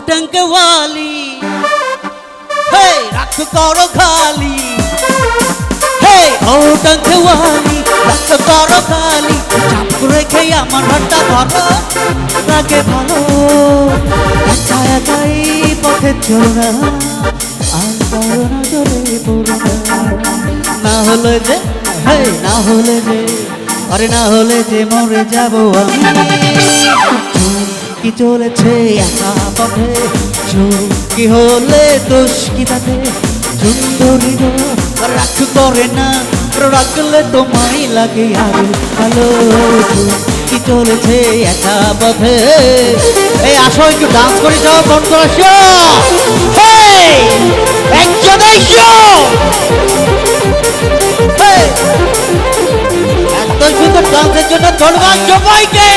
ওয়ালি। হে রাখ করো খালি। হে ও টঙ্কে ওয়ালি রাখ করো খালি। চাপ রেখে আমার হাতটা ধরো। লাগে ভালো, একা একাই পথে চলো আর পড়ো না না। হলে যে হে না হলে যে, আরে না হলে যে মরে যাব আমি। কি চলেছে একা? পথে কি হলে দোষ কি তাতে সুন্দরী গো রাগ করে না, রাখলে তোমায় লাগে আরও ভালো কি চলেছে, একা পথে এই আসো, একটু ডান্স করে যাও বন্ধু আসো! এত সুন্দর ডান্সের জন্য ধন্যবাদ সবাইকে।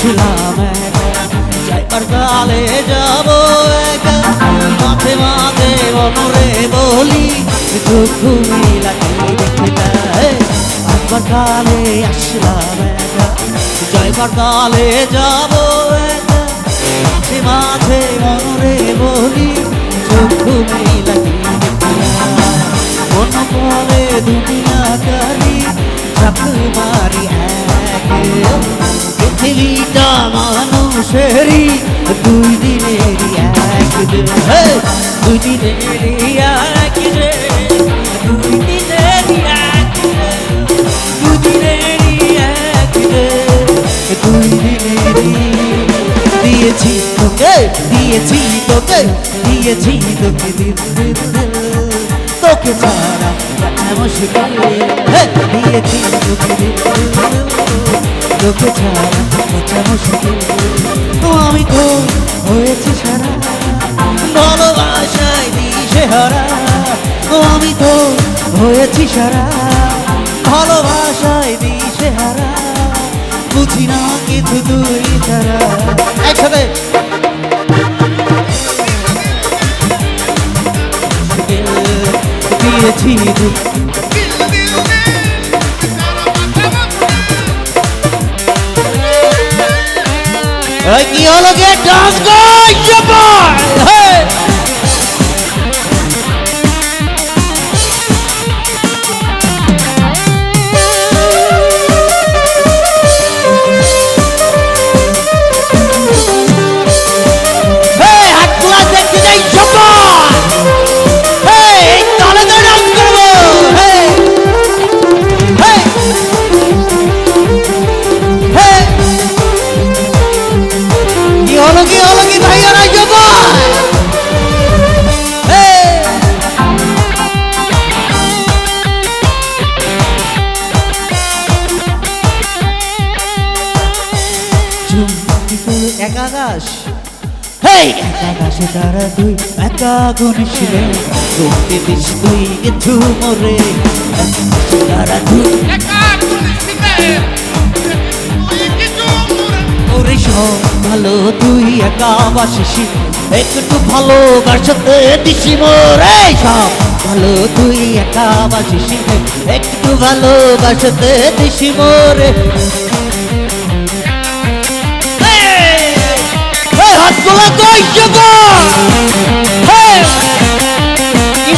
কালে একা। কালে যাব মাঝে মাঝে অনরে বলি, দুঃখ লাগে দেখতে আবার কালে আসলাম একা। যাইবার কালে যাব মাঝে মাঝে অনরে বলি, দুঃখ লাগে মন করে দুনিয়া কারি চাকু মারি এক। পৃথিবীটা মানুষেরই দুই দিনেরই এক দিন। দুই দিনেরই দিয়েছি তোকে দিয়েছি তোকে দিয়েছি তোকে দিল তোকে ছাড়া দিয়েছি তোকে দিল তোকে ছাড়া বোঝা মুশকিল আমি তো হয়েছি সারা। ভালোবাসায় দিশে হারা আমি তো হয়েছি সারা। ভালোবাসায় দিশে হারা বুঝি না কিছু তুই ছাড়া একসাথে দিয়েছি কি হলো গিয়ে ডান্স একাদশে তারা তুই একা গুণ ছিলে করতে দিস তুই কিছু মরে। একাদশে তারা তুই ওরে সব ভালো তুই একা বাসিস। একটু ভালো বাসাতে দিছি মোরে। সব ভালো তুই একা বাসিস। একটু ভালো বাসাতে দিছি মোরে।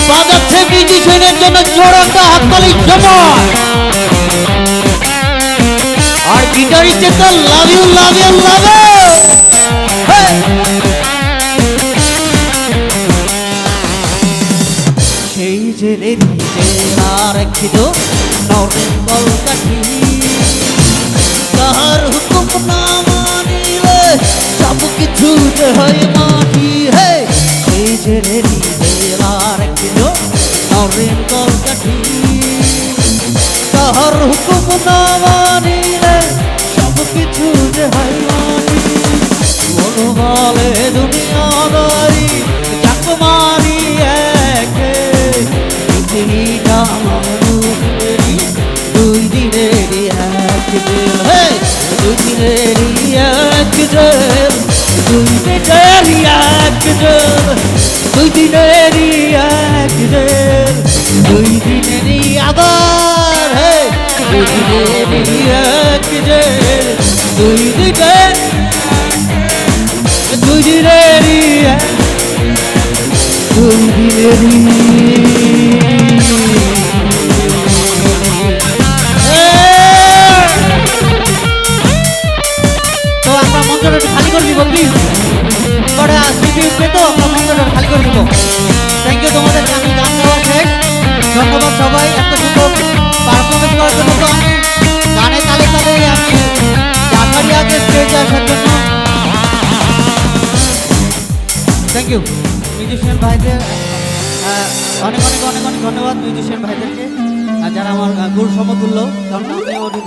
বাজাচ্ছে মিউজিশিয়ানের জন্য জোড়াটা হাততালি জমা আর গিটারিস্টে তো love you love you love সেই যে রেডিতে আর খিদ নরেন্দল কাঠি কাহার হুকুম না মানিলে কিছু যে হয় মাটি হে সেই যে রেডিতে আর খিদ নরেন্দল কাঠি কাহার হুকুম না মানিলে সব কিছু যে দুই দিনেরই এক দুই দিনেরই আবার দুই দিনেরই এক দুই দিনের দুই দিনেরই দুই দিনেরই একটু খালি করে দিব পরে আসবি তো আমরা খালি করে দিব থ্যাংক ইউ তোমাদের আমি গান গাওয়া শেষ ধন্যবাদ সবাই, এত সুন্দর পারফরমেন্স করার জন্য গানে তালে তালে আমি আগে স্টেজে আসার জন্য থ্যাংক ইউ মিউজিশিয়ান ভাইদের অনেক অনেক অনেক অনেক ধন্যবাদ মিউজিশিয়ান ভাইদেরকে। আর যারা আমার গুরু সমতুল্য অনেক